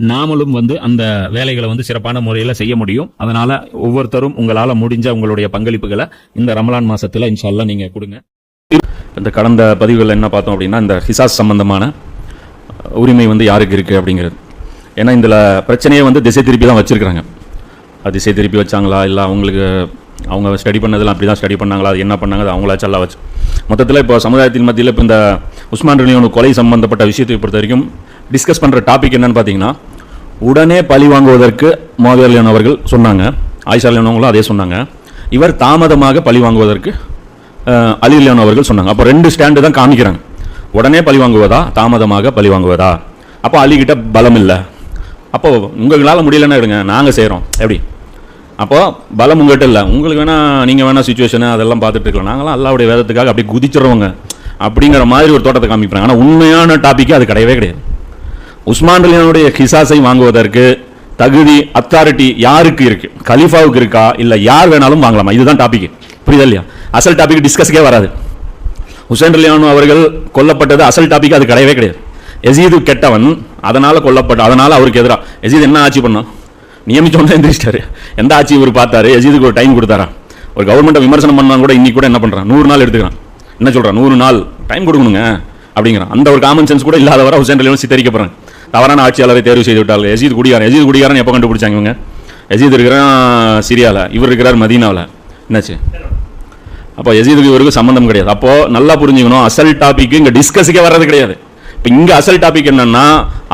நாமளும் வந்து அந்த வேலைகளை வந்து சிறப்பான முறையில் செய்ய முடியும். அதனால ஒவ்வொருத்தரும் உங்களால் முடிஞ்ச உங்களுடைய பங்களிப்புகளை இந்த ரமலான் மாசத்துல இன்ஷால்லா நீங்க கொடுங்க. இந்த கடந்த பதிவுகளில் என்ன பார்த்தோம் அப்படின்னா இந்த ஹிசாஸ் சம்பந்தமான உரிமை வந்து யாருக்கு இருக்குது அப்படிங்கிறது. ஏன்னா இதில் பிரச்சனையை வந்து திசை திருப்பி தான் வச்சுருக்குறாங்க. அது திசை திருப்பி வச்சாங்களா? இல்லை அவங்களுக்கு அவங்க ஸ்டடி பண்ணதெல்லாம் அப்படி தான் ஸ்டடி பண்ணாங்களா? அது என்ன பண்ணாங்க? அது அவங்களாச்சும் வச்சு. மொத்தத்தில் இப்போ சமுதாயத்தின் மத்தியில் இப்போ இந்த உஸ்மான் ரலியோனு கொலை சம்பந்தப்பட்ட விஷயத்தை பொறுத்த வரைக்கும் டிஸ்கஸ் பண்ணுற டாபிக் என்னன்னு பார்த்தீங்கன்னா உடனே பழி வாங்குவதற்கு மோதல் அவர்கள் சொன்னாங்க. ஆயிஷா அவங்களும் அதே சொன்னாங்க. இவர் தாமதமாக பழி வாங்குவதற்கு அஹ், அவர்கள் சொன்னாங்க. அப்போ ரெண்டு ஸ்டாண்டு தான் காமிக்கிறாங்க. உடனே பழி வாங்குவதா? தாமதமாக பழி வாங்குவதா? அப்போ அலிகிட்ட பலம் இல்லை அப்போ உங்களால் முடியலன்னா எடுங்க நாங்கள் செய்கிறோம் எப்படி? அப்போ பலம் உங்கள்கிட்ட இல்லை. உங்களுக்கு வேணால் நீங்கள் வேணால் சுச்சுவேஷனு அதெல்லாம் பார்த்துட்டு இருக்கலாம். நாங்களாம் அல்லாவுடைய வேதத்துக்காக அப்படியே குதிச்சிடுறவங்க. அப்படிங்கிற மாதிரி ஒரு தோட்டத்தை காமிக்கிறாங்க. ஆனால் உண்மையான டாப்பிக்கு அது கிடையவே கிடையாது. உஸ்மான் அலியானுடைய ஹிசாஸை வாங்குவதற்கு தகுதி அத்தாரிட்டி யாருக்கு இருக்கு? கலீஃபாவுக்கு இருக்கா? இல்லை யார் வேணாலும் வாங்கலாமா? இதுதான் டாபிக் புரியுதா இல்லையா? அசல் டாபிக் டிஸ்கஸ்க்கே வராது. ஹுசைன் அலியானு அவர்கள் கொல்லப்பட்டது அசல் டாபிக் அது கிடையவே கிடையாது. எசீது கெட்டவன் அதனால் கொல்லப்பட்ட அதனால் அவருக்கு எதிராக எசீது என்ன ஆட்சி பண்ணோம் நியமிச்சோன்னு எந்திரிச்சிட்டாரு. எந்த ஆட்சி இவர் பார்த்தாரு? எசீதுக்கு ஒரு டைம் கொடுத்தாரா? ஒரு கவர்மெண்ட்டை விமர்சனம் பண்ணால் கூட இன்னைக்கு கூட என்ன பண்ணுறான் நூறு நாள் எடுத்துக்கிறான். என்ன சொல்கிறான் நூறு நாள் டைம் கொடுக்கணுங்க அப்படிங்கிறான். அந்த ஒரு காமன் சென்ஸ் கூட இல்லாதவரை ஹுசைன் அலியான் சித்தரிக்கப்படுறாங்க. தவறான ஆட்சியாளரை தேர்வு செய்து விட்டார்கள் எஜித் குடியாரன் எஜித் குடியாரன் எப்போ கண்டுபிடிச்சாங்க இவங்க? எஜித் இருக்கிறான் சிரியாவில் இவர் இருக்கிறார் மதீனாவில் என்னாச்சு? அப்போ எசீதுக்கு இவருக்கு சம்மந்தம் கிடையாது. அப்போ நல்லா புரிஞ்சுக்கணும் அசல் டாபிக் இங்க டிஸ்கஸுக்கே வர்றது கிடையாது. இப்போ இங்க அசல் டாபிக் என்னன்னா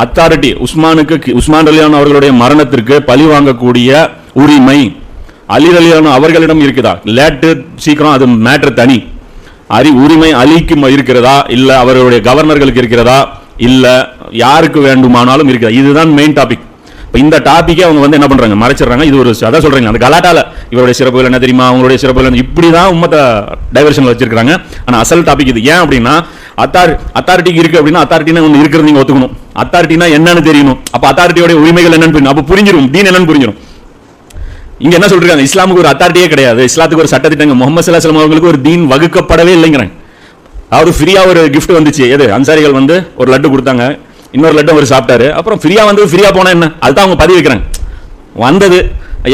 அத்தாரிட்டி உஸ்மானுக்கு உஸ்மான் அலியான் அவர்களுடைய மரணத்திற்கு பழி வாங்கக்கூடிய உரிமை. அலி அலியான் அவர்களிடம் இருக்குதா? லேட்டு சீக்கிரம் அது மேட்ரு தனி. அரி உரிமை அலிக்கு இருக்கிறதா? இல்லை அவர்களுடைய கவர்னர்களுக்கு இருக்கிறதா? இல்ல யாருக்கு வேண்டுமானாலும் இருக்கிறதா இதுதான் மெயின் டாபிக் இப்போ இந்த டாப்பிக்கே அவங்க வந்து என்ன பண்றாங்க? மறைச்சிடுறாங்க. இது ஒரு அதான் சொல்கிறீங்க அந்த கலாட்டால இவருடைய சிறப்புகள் என்ன தெரியுமா? அவங்களுடைய சிறப்புகள் இப்படி தான் உம்மத்தை டைவர்ஷன்ல வச்சிருக்காங்க ஆனால் அசல் டாபிக் இது. ஏன் அப்படின்னா அத்தார் அத்தாரிட்டிக்கு இருக்கு அப்படின்னா அத்தாரிட்டினா ஒன்று இருக்கிறது நீங்க ஒத்துக்கணும். அத்தாரிட்டினா என்னன்னு தெரியணும். அப்போ அத்தாரிட்டியோட உரிமைகள் என்னன்னு அப்போ புரிஞ்சிடும் தீன் என்னன்னு புரிஞ்சிடும் இங்க என்ன சொல்றாங்க இஸ்லாமுக்கு ஒரு அத்தாரிட்டியே கிடையாது. இஸ்லாத்துக்கு ஒரு சட்டத்திட்டங்க முகமது சல்லாஹ் அவர்களுக்கு ஒரு தீன் வகுக்கப்படவே இல்லைங்கிறாங்க. அதாவது ஃப்ரீயா ஒரு கிஃப்ட் வந்துச்சு. எது? அன்சாரிகள் வந்து ஒரு லட்டு கொடுத்தாங்க. இன்னொரு லட்டு அவர் சாப்பிட்டாரு. அப்புறம் ஃப்ரீயாக வந்து ஃப்ரீயாக போனால் என்ன? அதுதான் அவங்க பதிவு வைக்கிறாங்க. வந்தது.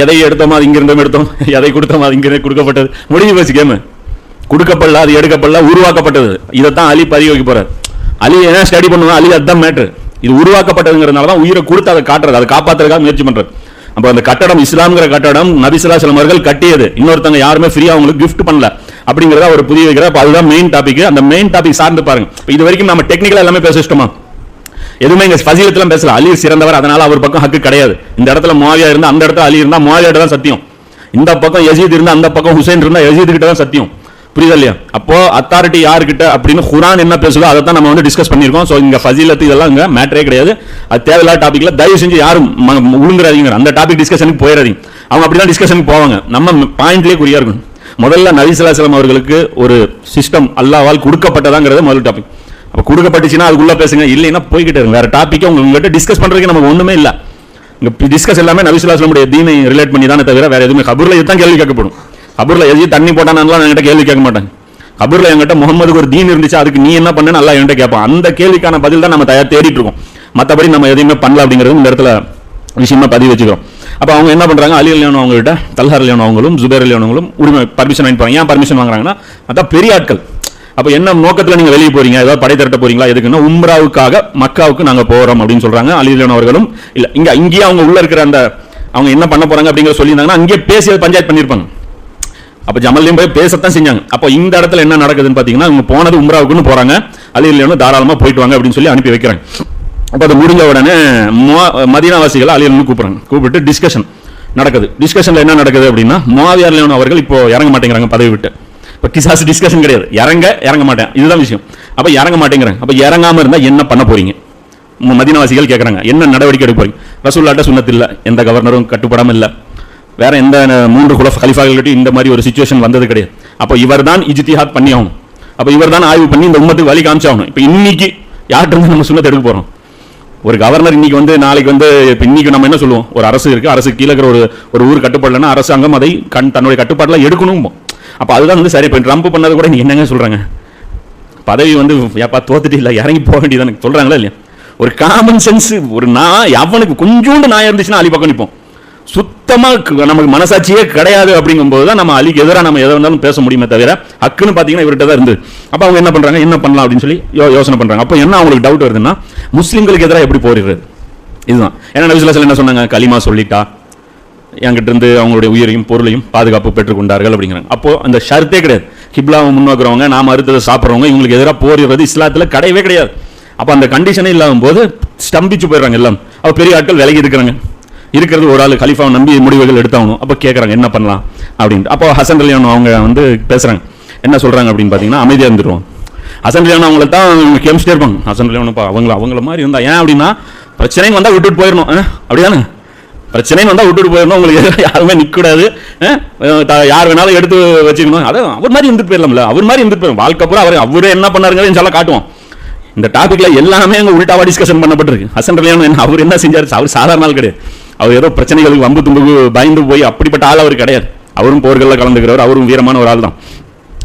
எதை எடுத்தோமோ அது இங்கிருந்தோம் எடுத்தோம். எதை கொடுத்தோமோ அது இங்கிருந்து கொடுக்கப்பட்டது. முடிஞ்சு போச்சு கேமு கொடுக்கப்படல அது எடுக்கப்படல உருவாக்கப்பட்டது. இதைத்தான் அலி பதிவு வைக்க போகிறார் அலி என்ன ஸ்டடி பண்ணுவோம் அலி அதுதான் மேட்ரு இது உருவாக்கப்பட்டதுங்கிறதுனால தான் உயிரை கொடுத்து அதை காட்டுறது. அதை காப்பாத்துறதுக்காக முயற்சி பண்ணுறது அப்போ அந்த கட்டடம் இஸ்லாம்ங்கிற கட்டடம் நபிசுல்லாசலம் அவர்கள் கட்டியது. இன்னொருத்தங்க யாருமே ஃப்ரீயா அவங்களுக்கு கிஃப்ட் பண்ணல. அப்படிங்கிறத அவர் புரிய வைக்கிற அப்போ அதுதான் மெயின் டாபிக் அந்த மெயின் டாபிக் சார்ந்து பாருங்க. இது வரைக்கும் நம்ம டெக்னிக்கலாக எல்லாமே பேசிட்டோமா? எதுவுமே இங்க ஃபசீலத்துல பேசல. அலி சிறந்தவர் அதனால அவர் பக்கம் ஹக்கு கிடையாது. இந்த இடத்துல மாவியா இருந்தா அந்த இடத்துல அலி இருந்தா முவாவியா தான் சத்தியம். இந்த பக்கம் எசீத் இருந்தா அந்த பக்கம் ஹுசைன் இருந்தா எசீத் கிட்ட தான் சத்தியம். புரியுதா இல்லையா? அப்போ அத்தாரிட்டி யாருக்கிட்ட அப்படின்னு குரான் என்ன பேசுதோ அதை தான் நம்ம வந்து டிஸ்கஸ் பண்ணியிருக்கோம். ஸோ இங்க ஃபசீலத்து இதெல்லாம் இங்க மேட்டரே கிடையாது. அது தேவையில்லாத டாபிக்ல தயவு செஞ்சு யாரும் ம- அந்த டாபிக் டிஸ்கஷனுக்கு போயிடாதீங்க. அவங்க அப்படிலாம் டிஸ்கஷனுக்கு போவாங்க. நம்ம பாயிண்ட்லேயே குறியா இருக்கணும். முதல்ல நபிசுல்லாசலம் அவர்களுக்கு ஒரு சிஸ்டம் அல்லாவால் கொடுக்கப்பட்டதாங்கிறது முதல் டாபிக் கொடுக்கப்பட்டுச்சுன்னா அதுக்குள்ளே பேசுங்க. இல்லைன்னா போய்கிட்டு இருங்க. வேறு டாப்பிக்கே உங்ககிட்ட டிஸ்கஸ் பண்ணுறதுக்கு நமக்கு ஒன்றுமே இல்லை. இங்கே டிஸ்கஸ் எல்லாமே நபிசுல்லாசலமுடைய தீனை ரிலேட் பண்ணி தானே தவிர வேறு எதுவுமே கபூரில் இதுதான் கேள்வி கேட்கப்படும். கபூரில் எதையும் தண்ணி போட்டானாலாம் என்கிட்ட கேள்வி கேட்க மாட்டாங்க. கபூரில் என்கிட்ட முகமதுக்கு ஒரு தீன் இருந்துச்சு. அதுக்கு நீ என்ன பண்ணு நல்லா என்கிட்ட கேட்பான். அந்த கேள்விக்கான பதில் தான் நம்ம தயார் தேடிட்டு இருக்கோம். மற்றபடி நம்ம எதையுமே பண்ணல அப்படிங்கிறது இந்த இடத்துல விஷயமா பதிவு வச்சுக்கிறோம். அப்போ அவங்க என்ன பண்ணுறாங்க அலி அலியானோ அவங்க கிட்ட அலியானோ அவங்களும் ஜுபேர் அலியானவங்களும் உரிமை பர்மிஷன் வாங்கிப்பாங்க ஏன் பர்மிஷன் வாங்குறாங்கன்னா அதான் பெரிய ஆட்கள். அப்போ என்ன நோக்கத்துல நீங்க வெளியே போறீங்க? ஏதாவது படை திரட்ட போறீங்களா? எதுக்குன்னா உம்ராவுக்காக மக்காவுக்கு நாங்கள் போறோம் அப்படின்னு சொல்றாங்க. அலி அலியானோ அவர்களும். இல்ல இங்க இங்கேயே அவங்க உள்ள இருக்கிற அந்த அவங்க என்ன பண்ண போறாங்க அப்படிங்கிற சொல்லியிருந்தாங்கன்னா அங்கேயே பேசி பஞ்சாயத்து பண்ணியிருப்பாங்க. அப்போ ஜமல்லையும் போய் பேசத்தான் செஞ்சாங்க. அப்போ இந்த இடத்துல என்ன நடக்குதுன்னு பார்த்தீங்கன்னா அவங்க போனது உம்ராவுக்குன்னு போறாங்க. அலி இல்லைன்னு தாராளமா போயிட்டு வாங்க அப்படின்னு சொல்லி அனுப்பி வைக்கிறாங்க. அப்போ அது முடிஞ்ச உடனே மதினாவாசிகளை மதீனாவாசிகள் கூப்பிட்றாங்க கூப்பிடுறாங்க. கூப்பிட்டு டிஸ்கஷன் நடக்குது. டிஸ்கஷன்ல என்ன நடக்குது அப்படின்னா முவாவியார் லியோன் அவர்கள் இப்போ இறங்க மாட்டேங்கிறாங்க பதவி விட்டு. இப்போ கிசாஸ் டிஸ்கஷன் கிடையாது. இறங்க இறங்க மாட்டேன். இதுதான் விஷயம். அப்போ இறங்க மாட்டேங்கிறாங்க அப்போ இறங்காமல் இருந்தால் என்ன பண்ண போறீங்க? மதினவாசிகள் கேட்குறாங்க என்ன நடவடிக்கை எடுக்க போறீங்க? ரசூல்லாட்ட சொன்னதில்லை எந்த கவர்னரும் கட்டுப்படாமல் இல்லை. வேற எந்த மூன்று குல கலிஃபாக்கிட்டையும் இந்த மாதிரி ஒரு சுச்சுவேஷன் வந்தது கிடையாது. அப்போ இவர் தான் இஜித்திஹாத் பண்ணி ஆகணும். அப்போ இவர் தான் ஆய்வு பண்ணி இந்த உம்மத்துக்கு வழி காமிச்சாகணும் இப்போ இன்னைக்கு யார்கிட்ட இருந்து நம்ம சுண்ணத்தை எடுக்க போகிறோம் ஒரு கவர்னர் இன்னைக்கு வந்து நாளைக்கு வந்து இப்போ இன்னைக்கு நம்ம என்ன சொல்லுவோம்? ஒரு அரசு இருக்கு. அரசு கீழே இருக்கிற ஒரு ஒரு ஊர் கட்டுப்படலைன்னா அரசாங்கம் அதை கண் தன்னுடைய கட்டுப்பாட்டில் எடுக்கணும் அப்போ அதுதான் வந்து சரி இப்போ ட்ரம்ப் பண்ணது கூட நீங்கள் என்னங்க சொல்கிறாங்க பதவி வந்து ஏப்பா தோத்துட்டு இல்லை இறங்கி போக வேண்டியதானே சொல்கிறாங்களா இல்லையா? ஒரு காமன் சென்ஸ் ஒரு நான் அவனுக்கு கொஞ்சோண்டு நான் இருந்துச்சுன்னா அலி பக்கம் நிற்போம் சுத்தமாக நமக்கு மனசாட்சியே கிடையாது அப்படிங்கும்போது தான் நம்ம அலிக்கு எதிராக நம்ம எதை வந்தாலும் பேச முடியுமே தவிர ஹக்குன்னு பார்த்தீங்கன்னா இவர்கிட்ட தான் இருந்து. அப்போ அவங்க என்ன பண்ணுறாங்க என்ன பண்ணலாம் அப்படின்னு சொல்லி யோ- யோசனை பண்ணுறாங்க அப்போ என்ன அவங்களுக்கு டவுட் வருதுன்னா முஸ்லீம்களுக்கு எதிராக எப்படி போரிடுறது? இதுதான். ஏன்னா நபிசுல்லா என்ன சொன்னாங்க? களிமா சொல்லிட்டா. என்கிட்டருந்து அவங்களுடைய உயிரையும் பொருளையும் பாதுகாப்பு பெற்றுக்கொண்டார்கள் அப்படிங்கிறாங்க. அப்போது அந்த ஷர்த்தே கிடையாது. கிப்லாவை முன்னோக்குறவங்க நாம் அறுத்ததை சாப்பிட்றவங்க இவங்களுக்கு எதிராக போரிடுறது இஸ்லாத்தில் கிடையவே கிடையாது. அப்போ அந்த கண்டிஷனே இல்லாத போது ஸ்டம்பிச்சு போயிடுறாங்க எல்லாம். அப்போ பெரிய ஆட்கள் விலகி இருக்கிறாங்க. இருக்கிறது ஒரு ஆள் கலிஃபாவை நம்பி முடிவுகள் எடுத்தாகணும் அப்போ கேட்குறாங்க என்ன பண்ணலாம் அப்படின்ட்டு. அப்போ ஹசன் அலியான் அவங்க வந்து பேசுகிறாங்க என்ன சொல்கிறாங்க அப்படின்னு பார்த்தீங்கன்னா அமைதியாக இருந்துருவோம். ஹசன் அலியான் அவங்கள தான் இவங்க கெமிஸ்டே இருப்பாங்க. ஹசன் அலியானப்பா அவங்கள அவங்கள மாதிரி இருந்தால் ஏன் அப்படின்னா பிரச்சனையும் வந்தால் விட்டுட்டு போயிடணும். அப்படி அப்படிதானே? பிரச்சனைன்னு வந்தால் விட்டுட்டு போயிடணும். உங்களுக்கு யாருமே நிற்கக்கூடாது யார் வேணாலும் எடுத்து வச்சுக்கணும். அதான் அவர் மாதிரி இருந்துட்டு போயிடலாம்ல. அவர் மாதிரி இருந்துட்டு போயிடும் வாழ்க்கை பூரா அவர். அவரே என்ன பண்ணாருங்கிறது சொல்ல காட்டுவோம். இந்த டாப்பிக்கில் எல்லாமே அங்கே உள்டாவாக டிஸ்கஷன் பண்ணப்பட்டிருக்கு. ஹசன் கல்யாணம் என்ன அவர் என்ன செஞ்சார்? அவர் சாதாரண ஆள் கிடையாது. அவர் ஏதோ பிரச்சனைகளுக்கு வம்பு தும்புக்கு பயந்து போய் அப்படிப்பட்ட ஆள் அவர் கிடையாது. அவரும் போர்களில் கலந்துக்கிறவர் அவரும் வீரமான ஒரு ஆள் தான்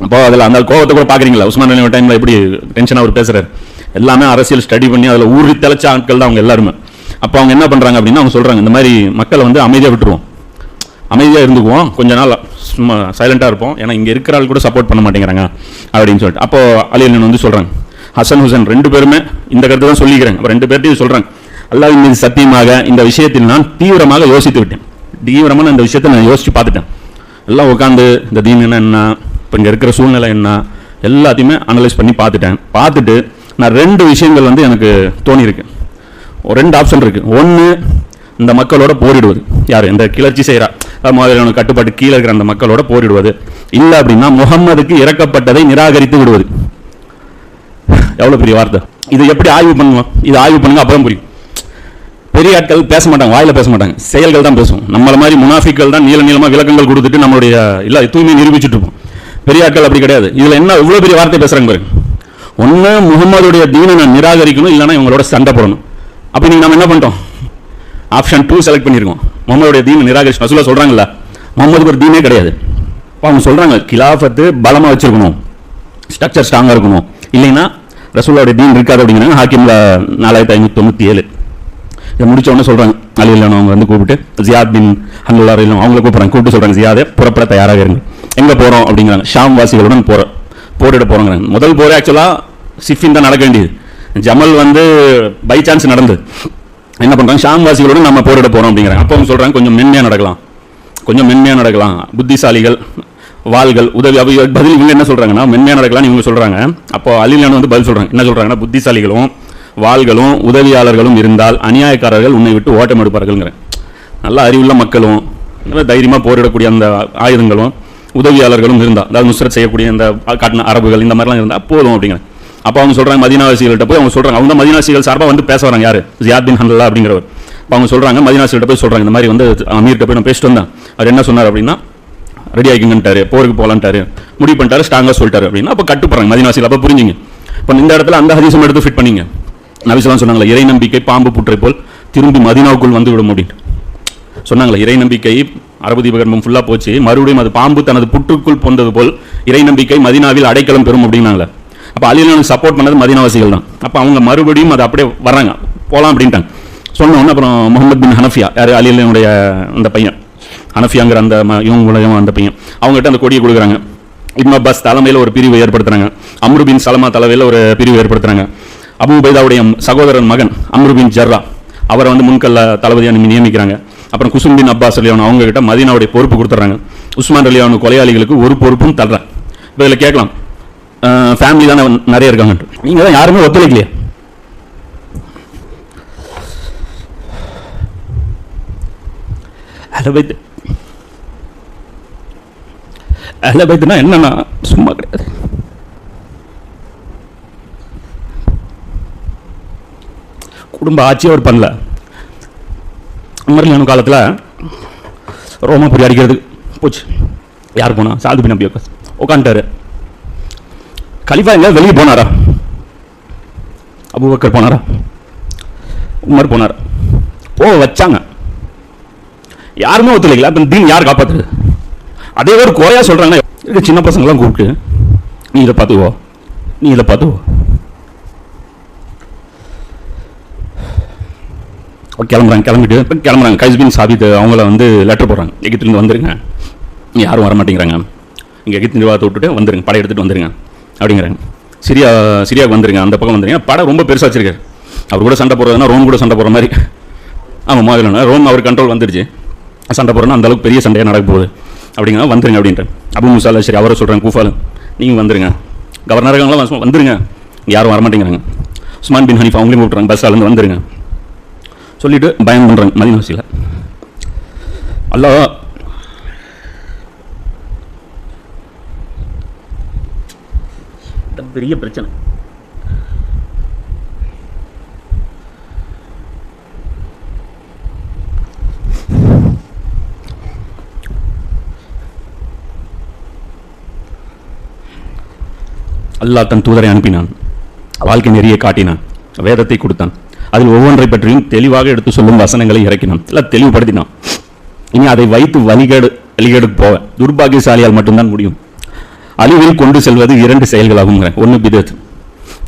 அப்போ அதில் அந்த கோவத்தை கூட பார்க்குறீங்களா? உஸ்மான் அலி டைமில் எப்படி டென்ஷன் அவர் பேசுகிறார் எல்லாமே அரசியல் ஸ்டடி பண்ணி அதில் ஊறி தெளிச்ச ஆட்கள் தான் அவங்க எல்லாருமே. அப்போ அவங்க என்ன பண்ணுறாங்க அப்படின்னா அவங்க சொல்கிறாங்க இந்த மாதிரி மக்களை வந்து அமைதியாக விட்டுருவோம். அமைதியாக இருந்துக்குவோம். கொஞ்ச நாள் சும்மா சைலண்ட்டாக இருப்போம். ஏன்னா இங்கே இருக்கிற ஆள் கூட சப்போர்ட் பண்ண மாட்டேங்கிறாங்க அப்படின்னு சொல்லிட்டு. அப்போது அலி வந்து சொல்கிறாங்க ஹசன் ஹுசன் ரெண்டு பேருமே இந்த கருத்தை தான் சொல்லிக்கிறாங்க. அப்போ ரெண்டு பேர்ட்டையும் சொல்கிறாங்க அல்லாவின் மீது சத்தியமாக இந்த விஷயத்தில் நான் தீவிரமாக யோசித்து விட்டேன். தீவிரமாக நான் இந்த விஷயத்தை நான் யோசித்து பார்த்துட்டேன். எல்லாம் உட்காந்து இந்த தீன் என்ன? இப்போ இங்கே இருக்கிற சூழ்நிலை என்ன? எல்லாத்தையுமே அனலைஸ் பண்ணி பார்த்துட்டேன். பார்த்துட்டு நான் ரெண்டு விஷயங்கள் வந்து எனக்கு தோணியிருக்கு. ரெண்டு ஆப்ஷன் இருக்கு. ஒன்று இந்த மக்களோட போரிடுவது. யார்? இந்த கிளர்ச்சி செய்கிறா மாதிரியான கட்டுப்பாட்டு கீழே இருக்கிற அந்த மக்களோட போரிடுவது. இல்லை அப்படின்னா முகம்மதுக்கு இறக்கப்பட்டதை நிராகரித்து விடுவது. எவ்வளோ பெரிய வார்த்தை. இது எப்படி ஆய்வு பண்ணுவோம் இது ஆய்வு பண்ணுங்க அப்புறம் புரியும். பெரிய ஆட்கள் பேச மாட்டாங்க வாயில பேச மாட்டாங்க. செயல்கள் தான் பேசுவோம். நம்மள மாதிரி முனாஃபிக்கள் தான் நீள நீளமா விளக்கங்கள் கொடுத்துட்டு நம்மளுடைய இல்ல தூய்மை நிரூபிச்சுட்டு இருப்போம். பெரிய ஆட்கள் அப்படி கிடையாது. இதுல என்ன இவ்வளோ பெரிய வார்த்தை பேசுகிறாங்க பாருங்க. ஒண்ணு முகமதுடைய தீனை நான் நிராகரிக்கணும் இல்லைன்னா இவங்களோட சண்டை போடணும். அப்போ நீங்கள் நம்ம என்ன பண்ணிட்டோம்? ஆப்ஷன் டூ செலக்ட் பண்ணியிருக்கோம் முகமதுடைய தீன் நிராகரிஷ் ரசூலா சொல்கிறாங்களா முகமதுக்கு ஒரு தீனே கிடையாது. அவங்க சொல்கிறாங்க கிலாஃபத்து பலமாக வச்சுருக்கணும். ஸ்ட்ரக்சர் ஸ்ட்ராங்காக இருக்கணும். இல்லைன்னா ரசூலாவுடைய தீன் இருக்காது அப்படிங்கிறாங்க ஹாக்கிமில் நாலாயிரத்தி ஐநூற்றி தொண்ணூற்றி ஏழு. இதை முடிச்ச உடனே சொல்கிறாங்க அலியில் அவங்க வந்து கூப்பிட்டு ஜியாத் பின் ஹன்னுல்லார் இல்லம் அவங்கள கூப்பிட்றாங்க. கூப்பிட்டு சொல்கிறாங்க ஜியாதே புறப்பட தயாராக இருங்க. எங்கே போகிறோம் அப்படிங்கிறாங்க. ஷாம் வாசிகளுடன் போகிற போரிட போறோங்கிறாங்க. முதல் போரே ஆக்சுவலாக சிஃபின் தான் நடக்க வேண்டியது. ஜமல் வந்து பை சான்ஸ் நடந்து. என்ன பண்ணுறாங்க ஷாம்வாசிகளோட நம்ம போரிட போகிறோம் அப்படிங்கிறாங்க. அப்போ அவங்க கொஞ்சம் மென்மையாக நடக்கலாம். கொஞ்சம் மென்மையாக நடக்கலாம். புத்திசாலிகள் வாள்கள் உதவி. அவ பதில் இவங்க என்ன சொல்கிறாங்கன்னா மென்மையாக நடக்கலாம்னு இவங்க சொல்கிறாங்க அப்போ அலிலான வந்து பதில் சொல்கிறாங்க என்ன சொல்கிறாங்கன்னா புத்திசாலிகளும் வாள்களும் உதவியாளர்களும் இருந்தால் அநியாயக்காரர்கள் உன்னை விட்டு ஓட்டம் எடுப்பார்கள்ங்கிற நல்ல அறிவுள்ள மக்களும் நல்ல தைரியமாக போரிடக்கூடிய அந்த ஆயுதங்களும் உதவியாளர்களும் இருந்தால் அதாவது நுசரத் செய்யக்கூடிய இந்த காட்டின அரபுகள் இந்த மாதிரிலாம் இருந்தால் போதும் அப்படிங்கிற அப்போ அவங்க சொல்கிறாங்க மதினாவாசிகள்கிட்ட போய் அவங்க சொல்கிறாங்க அவங்க மதினாசிகள் சார்பாக வந்து பேச வராங்க. யார்? ஜியாத்தின் ஹன்லா அப்படிங்கிறவர். அப்போ அவங்க சொல்கிறாங்க மதினாசிகிட்ட போய் சொல்கிறாங்க இந்த மாதிரி வந்து அமீர்கிட்ட போய் நான் பேசிட்டு வந்தேன். அவர் என்ன சொன்னார் அப்படின்னா ரெடி ஆகிங்கன்ட்டாரு. போருக்கு போகலான்ட்டாரு முடிவு பண்ணிட்டாரு. ஸ்ட்ராங்காக சொல்லிட்டாரு. அப்படின்னா அப்போ கட்டுப்படுறாங்க மதினாசிகள் அப்போ புரிஞ்சுங்க. இப்போ இந்த இடத்துல அந்த ஹதீசம் எடுத்து ஃபிட் பண்ணிங்க. நபிசலாம் சொன்னாங்களே இறை நம்பிக்கை பாம்பு புற்றை போல் திரும்பி மதினாவுக்குள் வந்து விடும் அப்படின்னு. சொன்னாங்களே இறை நம்பிக்கை அரபு தீபகற்பம் ஃபுல்லா போச்சு. மறுபடியும் அது பாம்பு தனது புற்றுக்குள் பொந்தது போல் இறை நம்பிக்கை மதினாவில் அடைக்கலம் பெறும் அப்படின்னாங்களே. அப்போ அலிலானுக்கு சப்போர்ட் பண்ணது மதினாவாசிகள் தான். அப்போ அவங்க மறுபடியும் அது அப்படியே வர்றாங்க. போகலாம் அப்படின்ட்டாங்க. சொன்ன அப்புறம் முகமது பின் ஹனஃபியா யார்? அலிலனுடைய அந்த பையன். ஹனஃபியாங்கிற அந்த ம- இவங்களுடைய அந்த பையன். அவங்ககிட்ட அந்த கொடியை கொடுக்குறாங்க. இப்னு அப்பாஸ் தலைமையில் ஒரு பிரிவு ஏற்படுத்துகிறாங்க அம்ருபின் சலமா தலைமையில் ஒரு பிரிவு ஏற்படுத்துகிறாங்க அபுபைதாவுடைய சகோதரன் மகன் அம்ருபின் ஜர்ரா அவரை வந்து முன்கல்ல தளபதியாக நியமிக்கிறாங்க. அப்புறம் குசும்பின் அப்பாஸ் அலியான் அவங்ககிட்ட மதினாவுடைய பொறுப்பு கொடுத்துட்றாங்க. உஸ்மான் அலியானு கொலையாளிகளுக்கு ஒரு பொறுப்பும் தர்றேன் இப்போ இதில் கேட்கலாம். ஃபேமிலி தானே நிறைய இருக்காங்க. நீங்கள் தான் யாருமே ஒத்துழைக்கலையே. அலபைத்து அலபைத்துனா என்னன்னா சும்மா கிடையாது. குடும்ப ஆட்சி அவர் பண்ணல. உமர்லியான காலத்தில் ரோமாபுரி அடிக்கிறதுக்கு போச்சு. யார் போனால் சாது பின் அபி உட்காந்துட்டாரு கலிஃபா எங்க வெளியே போனாரா? அபுபக்கர் போனாரா? உமர் போனார்? போக வச்சாங்க. யாருமே ஒத்துழைக்கல. அப்போ தீன் யார் காப்பாத்துறது? அதே ஒரு குறையா சொல்றாங்க இருக்க சின்ன பசங்களாம் கூப்பிட்டு நீ இதை பார்த்துக்கோ. நீ இதை பார்த்துக்கோ. கிளம்புறாங்க கிளம்பிட்டு இப்போ கிளம்புறாங்க. கைஸ்பின் சாபித் அவங்கள வந்து லெட்டர் போடுறாங்க. எகித்துலேருந்து வந்துருங்க. யாரும் வர மாட்டேங்கிறாங்க இங்கே எகித்து நிர்வாகத்தை விட்டுட்டு வந்துருங்க. படை எடுத்துட்டு வந்துருங்க. அப்படிங்கிறாங்க சிரியா சிரியாவுக்கு வந்துருங்க. அந்த பக்கம் வந்துருங்க. படம் ரொம்ப பெருசா வச்சிருக்காரு அவர் கூட சண்டை போடுறதுன்னா ரோம் கூட சண்டை போடுற மாதிரி. ஆமாம் மாதிரி ரோம் அவர் கண்ட்ரோல் வந்துருச்சு. சண்டை போடுறோன்னா அந்த அளவுக்கு பெரிய சண்டையாக நடக்க போகுது. அப்படிங்கன்னா வந்துருங்க அப்படின்ட்டு அபு முசாலா சரி அவரை சொல்கிறேன் கூஃபாலு. நீங்கள் வந்துருங்க. கவர்னருக்காங்களாம் வந்துருங்க. யாரும் வர மாட்டேங்கிறாங்க உஸ்மான் பின் ஹனிஃப் அவங்களையும் கூப்பிட்றாங்க பஸ்ஸாலேருந்து வந்துருங்க. சொல்லிவிட்டு பயம் பண்ணுறாங்க மதினாசியில் அல்லா இது பெரிய பிரச்சனை. அல்லாஹ் தன் தூதரை அனுப்பினான். வாழ்க்கை நெறியை காட்டினான். வேதத்தை கொடுத்தான். அதில் ஒவ்வொன்றை பற்றியும் தெளிவாக எடுத்து சொல்லும் வசனங்களை இறக்கினான். எல்லாம் தெளிவுபடுத்தினான். இனி அதை வைத்து வழிகேடு வழிகேடுக்கு போவேன் துர்பாகியசாலியால் மட்டும்தான் முடியும். அழிவில் கொண்டு செல்வது இரண்டு செயல்களாகும் ஒன்று பிதத்.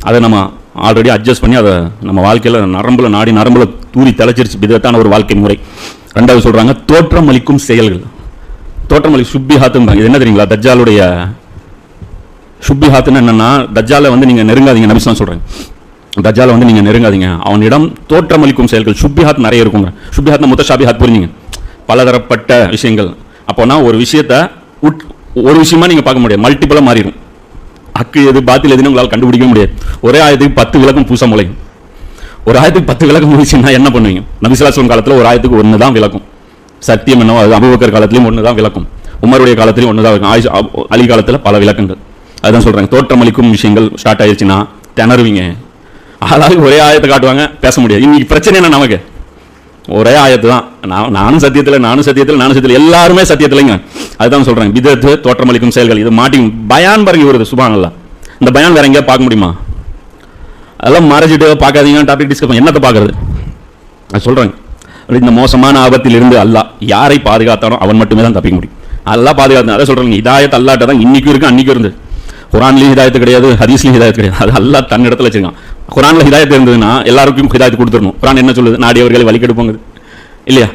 அதை நம்ம ஆல்ரெடி அட்ஜஸ்ட் பண்ணி அதை நம்ம வாழ்க்கையில் நரம்புல நாடி நரம்புல தூரி தலைச்சிருச்சு பிதத்தான ஒரு வாழ்க்கை முறை. ரெண்டாவது சொல்கிறாங்க தோற்றம் அளிக்கும் செயல்கள். தோற்றம் அளி சுப்பிஹாத்தும்பாங்க. இது என்ன தெரியுங்களா? தஜ்ஜாலுடைய சுப்பிஹாத்துன்னு என்னென்னா தஜ்ஜாலை வந்து நீங்கள் நெருங்காதீங்க நபிசான் சொல்கிறாங்க தஜாலை வந்து நீங்கள் நெருங்காதீங்க. அவனிடம் தோற்றமளிக்கும் செயல்கள். சுப்பிஹாத் நிறைய இருக்குங்க சுப்பிஹாத்னா ஹாத் புரிஞ்சுங்க. பலதரப்பட்ட விஷயங்கள். அப்போனா ஒரு விஷயத்தை உட் ஒரு விஷயமா நீங்க பார்க்க முடியாது. மல்டிபிளா மாறிடும் அக்கு எது பாத்தில் எதுன்னு உங்களால் கண்டுபிடிக்க முடியாது. ஒரே ஆயத்துக்கு பத்து விளக்கம் பூச முளையும். ஒரு ஆயத்துக்கு பத்து விளக்கம் முடிச்சுன்னா என்ன பண்ணுவீங்க? நபிசுலாசலம் காலத்தில் ஒரு ஆயத்துக்கு ஒன்று தான் விளக்கும். சத்தியம் என்னவோ அது அபுபக்கர் காலத்திலையும் ஒன்று தான் விளக்கும். உமருடைய காலத்திலையும் ஒன்று தான் விளக்கும். ஆயிஷா அலி காலத்தில் பல விளக்கங்கள். அதுதான் சொல்றாங்க. தோற்றமளிக்கும் விஷயங்கள் ஸ்டார்ட் ஆயிடுச்சுன்னா திணறுவீங்க. ஆளாளுக்கு ஒரே ஆயத்தை காட்டுவாங்க பேச முடியாது. இன்னைக்கு பிரச்சனை என்ன நமக்கு? ஒரே ஆயத்து தான் நான் நானும் சத்தியத்தில் நானும் சத்தியத்தில் நானும் சத்தியத்தில் எல்லாருமே சத்தியத்தில்லைங்க அதுதான் சொல்கிறேன் விதத்து தோற்றமளிக்கும் செயல்கள். இது மாட்டி பயான் பாருங்க வருது சுபாங்கல்ல இந்த பயான் வேற எங்கேயா பார்க்க முடியுமா? அதெல்லாம் மறைச்சிட்டு பார்க்காதீங்க டாபிக் டிஸ்கஸ் என்னத்தை பார்க்கறது? நான் சொல்கிறேன் இந்த மோசமான ஆபத்தில் இருந்து அல்லா யாரை பாதுகாத்தானோ அவன் மட்டுமே தான் தப்பிக்க முடியும். அல்லா பாதுகாத்தான் அதை சொல்றேன் ஹிதாயத் அல்லாட்ட தான் இன்னைக்கும் இருக்குது அன்றைக்கும் இருந்து. குரான்லேயும் இதாயத்து கிடையாது ஹதீஸ்லேயும் இதாயத்து கிடையாது. அது அல்லா தன்னிடத்தில் இடத்துல குரானில் ஹிதாயத் இருந்ததுன்னா எல்லாருக்கும் ஹிதாயத் கொடுத்துடணும். குரான் என்ன சொல்லுது? நாடியவர்களை வழிகெடுப்போங்க இல்லையா?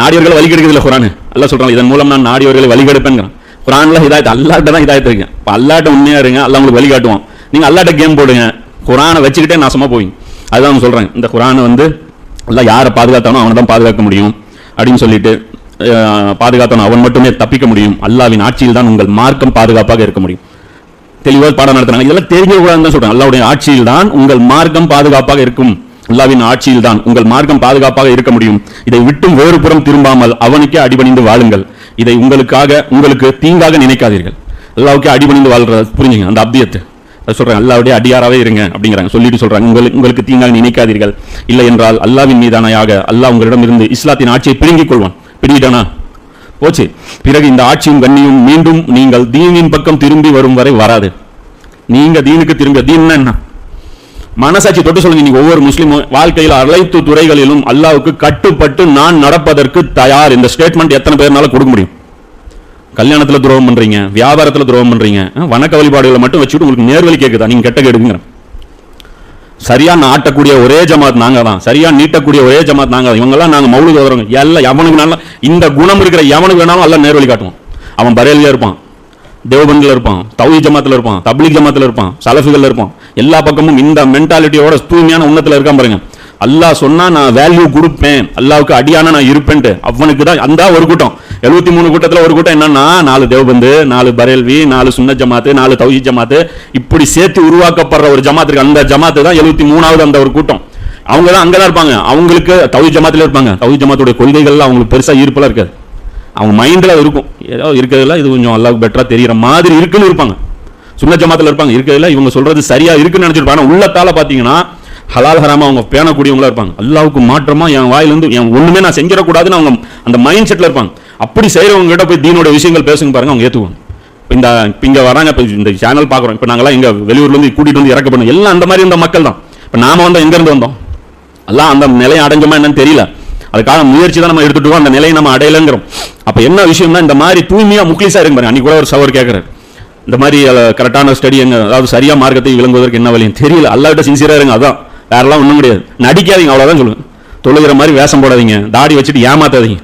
நாடியவர்களை வழிகெடுக்கிறது இல்லை குரான். அல்லாஹ் சொல்கிறாங்க இதன் மூலம் நான் நாடியவர்களை வழிகெடுப்பேங்கிறான் குரானில் ஹிதாயத் அல்லாட்ட தான் ஹிதாயத்து இருக்கேன் இப்போ அல்லாட்ட உண்மையாக இருங்க அல்லா உங்களுக்கு வழிகாட்டுவான். நீங்கள் அல்லாட்ட கேம் போடுங்க. குரானை வச்சுக்கிட்டே நாசமாக போவீங்க அதுதான் அவங்க சொல்கிறேன் இந்த குரானை வந்து எல்லாம் யாரை பாதுகாத்தானோ அவனை தான் பாதுகாக்க முடியும் அப்படின்னு சொல்லிட்டு பாதுகாத்தானோ அவன் மட்டுமே தப்பிக்க முடியும். அல்லாவின் ஆட்சியில் தான் உங்கள் மார்க்கம் பாதுகாப்பாக இருக்க முடியும். தெளிவாக பாடம் நடத்துறாங்க. இதெல்லாம் தெரிஞ்சக்கூடாதுன்னு தான் சொல்றேன் அல்லாவுடைய ஆட்சியில் தான் உங்கள் மார்க்கம் பாதுகாப்பாக இருக்கும். அல்லாவின் ஆட்சியில் தான் உங்கள் மார்க்கம் பாதுகாப்பாக இருக்க முடியும். இதை விட்டும் வேறு புறம் திரும்பாமல் அவனுக்கே அடிபணிந்து வாழுங்கள். இதை உங்களுக்காக உங்களுக்கு தீங்காக நினைக்காதீர்கள். அல்லாவுக்கே அடிபணிந்து வாழ்றது புரிஞ்சுங்க. அந்த அப்தியத்தை. சொல்றேன் சொல்றாங்க அல்லாவுடைய அடியாராவே இருங்க அப்படிங்கிறாங்க. சொல்லிட்டு சொல்றாங்க. உங்களுக்கு உங்களுக்கு தீங்காக நினைக்காதீர்கள். இல்லை என்றால் அல்லாவின் மீதானையாக அல்லாஹ் உங்களிடம் இருந்து இஸ்லாத்தின் ஆட்சியை பிடுங்கிக் கொள்வான். பிடிக்கிட்டானா போச்சு. பிறகு இந்த ஆட்சியும் கண்ணியும் மீண்டும் நீங்கள் தீனின் பக்கம் திரும்பி வரும் வரை வராது. நீங்க தீனுக்கு திரும்ப தீன்னா என்ன? மனசாட்சி தொட்டு சொல்லுங்க நீங்க ஒவ்வொரு முஸ்லீமும் வாழ்க்கையில் அனைத்து துறைகளிலும் அல்லாவுக்கு கட்டுப்பட்டு நான் நடப்பதற்கு தயார். இந்த ஸ்டேட்மெண்ட் எத்தனை பேர்னால கொடுக்க முடியும். கல்யாணத்தில் துரோகம் பண்றீங்க வியாபாரத்தில் துரோகம் பண்றீங்க வணக்க வழிபாடுகளை மட்டும் வச்சுட்டு உங்களுக்கு நேர்வழி கேட்குதா நீங்க கெட்ட கேடுங்கிறேன். சரியா நாட்டக்கூடிய ஒரே ஜமாத் நாங்க தான் சரியா நீட்டக்கூடிய ஒரே ஜமாத் நாங்க தான் இவங்கெல்லாம் நாங்க மௌலுக்கு ஓதுறவங்க எல்லாம் எவனுக்கு வேணாலும் இந்த குணம் இருக்கிற எவனுக்கு வேணாலும் எல்லாம் நேர்வழி காட்டுவோம். அவன் பரேலியா இருப்பான். தேவபந்தில் இருப்பான். தவி ஜமாத்தில் இருப்பான். தப்ளிக் ஜமாத்தில் இருப்பான். சலஃபுகள் இருப்பான். எல்லா பக்கமும் இந்த மென்டாலிட்டியோட தூய்மையான உன்னத்தில் இருக்கான் பாருங்க. அல்லாஹ் சொன்னா நான் வேல்யூ கொடுப்பேன். அல்லாவுக்கு அடியான நான் இருப்பேன்ட்டு. அவனுக்கு தான் அந்த ஒரு கூட்டம். எழுபத்தி மூணு கூட்டத்தில் ஒரு கூட்டம் என்னன்னா நாலு தேவபந்து நாலு பரேல்வி நாலு சுன்ன ஜமாத்து நாலு தௌஹி ஜமாத்து. இப்படி சேர்த்து உருவாக்கப்படுற ஒரு ஜமாத்து அந்த ஜமாத்து தான் எழுபத்தி மூணாவது அந்த ஒரு கூட்டம். அவங்க தான் அங்கதான் இருப்பாங்க. அவங்களுக்கு தௌஹி ஜமாத்தில் இருப்பாங்க. தௌஹி ஜமாத்துடைய கொள்கைகள்லாம் அவங்களுக்கு பெருசாக ஈர்ப்பெல்லாம் இருக்காது. அவங்க மைண்டில் இருக்கும். ஏதோ இருக்கிறதுல இது கொஞ்சம் அல்லாவுக்கு பெட்டராக தெரிகிற மாதிரி இருக்குன்னு இருப்பாங்க. சுண்ண ஜமாத்தில் இருப்பாங்க. இருக்கிறதுல இவங்க சொல்கிறது சரியாக இருக்குன்னு நினச்சிருப்பாங்க. உள்ளத்தால் பார்த்தீங்கன்னா ஹலால் ஹராமா அவங்க பேணக்கூடியவங்களா இருப்பாங்க. அல்லாவுக்கு மாற்றமா என் வாயிலிருந்து என் ஒண்ணுமே நான் செஞ்சிடக்கூடாதுன்னு அவங்க அந்த மைண்ட் செட்ல இருப்பாங்க. அப்படி செய்கிறவங்ககிட்ட போய் தீனோட விஷயங்கள் பேசுங்க பாருங்க அவங்க ஏற்றுக்கணும் இந்த இப்போ இங்கே வராங்க இப்போ இந்த சேனல் பார்க்குறோம். இப்போ நாங்களாம் இங்கே வெளியூர்லேருந்து கூட்டிகிட்டு வந்து இறக்க பண்ணோம் எல்லாம் அந்த மாதிரி இருந்த மக்கள் தான். இப்போ நாம வந்தோம் எங்கேருந்து வந்தோம்? எல்லாம் அந்த நிலையை அடைஞ்சோமா என்னன்னு தெரியல. அதுக்காக முயற்சி தான் நம்ம எடுத்துட்டு அந்த நிலையை நம்ம அடையலைங்கிறோம். அப்போ என்ன விஷயம்னா இந்த மாதிரி தூய்மையாக முக்லீஸாக இருக்கு பாருங்க. அன்றைக்கி கூட ஒரு சவர் கேட்குறாரு இந்த மாதிரி கரெக்டான ஸ்டடி எங்கே அதாவது சரியாக மார்க்கத்தை விளங்குவதற்கு என்ன வழியும் தெரியல. அல்லாவிட்ட சின்சியராக இருங்க அதான். வேறெல்லாம் ஒன்றும் கிடையாது. நடிக்காதீங்க அவ்வளோதான் சொல்லுங்கள் தொழுகிற மாதிரி வேஷம் போடாதீங்க. தாடி வச்சுட்டு ஏமாத்தாதீங்க.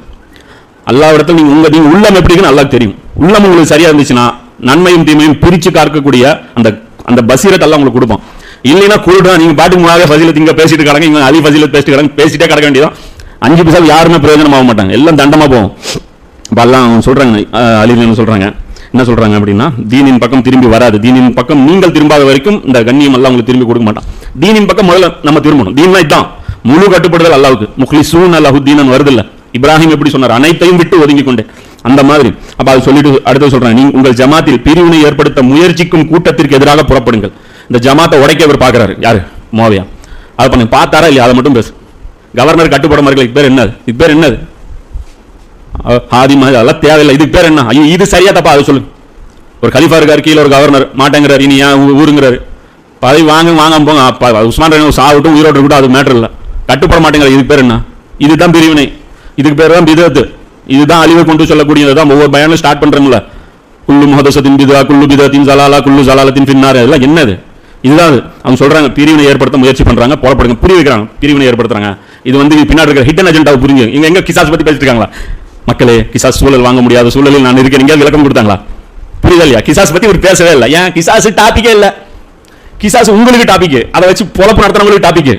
அல்லாவிடத்தில் நீங்கள் உங்கள் நீங்கள் உள்ளம் எப்படி இருக்குன்னு தெரியும். உள்ளம் உங்களுக்கு சரியாக இருந்துச்சுன்னா நன்மையும் தீமையும் பிரித்து காக்கக்கூடிய அந்த அந்த பசீரத்தை எல்லாம் உங்களுக்கு கொடுப்போம் இல்லைன்னா குருடா நீங்கள் பாட்டுக்கு முன்னாக ஃபசிலத் இங்கே பேசிட்டு கிடங்க இங்கே அலி ஃபசிலத் பேசிட்டு கிடங்க பேசிட்டே கிடக்க வேண்டியதான் அஞ்சு பைசா யாருமே பிரயோஜனம் ஆக மாட்டாங்க. எல்லாம் தண்டமாக போகும். இப்போ எல்லாம் அவங்க சொல்றாங்க அஹ், அலின்னு என்ன சொல்றாங்க? அப்படின்னா தீனின் பக்கம் திரும்பி வராது. தீனின் பக்கம் நீங்கள் திரும்பாத வரைக்கும் இந்த கண்ணியம் எல்லாம் உங்களுக்கு திரும்பி கொடுக்க மாட்டான். தீனின் பக்கம் முதல்ல நம்ம திரும்பணும். தீன்னா இதுதான் முழு கட்டுப்படுதல் அல்லாவுக்கு முஹ்லிசூன் அல்லாஹு தீனன் வருதில்லை. இப்ராஹிம் எப்படி சொன்னார் அனைத்தையும் விட்டு ஒதுங்கி கொண்டேன் அந்த மாதிரி அப்ப அது சொல்லிட்டு அடுத்து சொல்றேன் நீங்க உங்கள் ஜமாத்தில் பிரிவினை ஏற்படுத்த முயற்சிக்கும் கூட்டத்திற்கு எதிராக புறப்படுங்கள் இந்த ஜமாத்தை உடைக்க இவர் பாக்குறாரு யாரு மோவியா அதை பண்ணி பார்த்தாரா இல்லையா அதை மட்டும் பேசு கவர்னர் கட்டுப்பட மாதிரி இதுக்கு பேர் என்னது இது பேர் என்னது ஆதி மாதிரி அதெல்லாம் தேவையில்லை இதுக்கு பேர் என்ன ஐயோ இது சரியா தப்பா அதை சொல்லு ஒரு கலிஃபா இருக்கார் கீழே ஒரு கவர்னர் மாட்டேங்கிறார் இனி ஏன் ஊருங்கிறாரு பதவி வாங்க வாங்காம போங்க உஸ்மான் ரஹீம் சாவிட்டும் உயிரோடு இருக்கட்டும் அது மேட்டர் இல்லை கட்டுப்பட மாட்டேங்கிற இதுக்கு பேர் என்ன இதுதான் பிரிவினை இதுக்கு பேர் தான் பிதத்து இதுதான் அழிவை கொண்டு சொல்லக்கூடியது. தான் ஒவ்வொரு பயனும் ஸ்டார்ட் பண்றோம்ல குள்ளு முகதசத்தின் பிதா குள்ளு பிதத்தின் சலாலா குள்ளு சலாலத்தின் பின்னார் அதெல்லாம் என்னது? இதுதான் அது. அவங்க சொல்றாங்க பிரிவினை ஏற்படுத்த முயற்சி பண்றாங்க போலப்படுங்க புரிய வைக்கிறாங்க பிரிவினை ஏற்படுத்துறாங்க. இது வந்து பின்னாடி இருக்கிற ஹிட்டன் அஜெண்டாவை புரிஞ்சு. இங்க எங்க கிசாஸ் பத்தி பேசிட்டு இருக்காங்களா? மக்களே கிசாஸ் சூழல் வாங்க முடியாத சூழலில் நான் இருக்கேன். எங்கேயாவது விளக்கம் கொடுத்தாங்களா? புரியுதா இல்லையா கிசாஸ் பத்தி ஒரு பேசவே இல்லை. ஏன்? கிசாஸ் டாபிக்கே இல்லை. கிசாஸ் உங்களுக்கு டாபிக் அதை வச்சு பொழப்பு நடத்துறவங்களுக்கு டாபிக்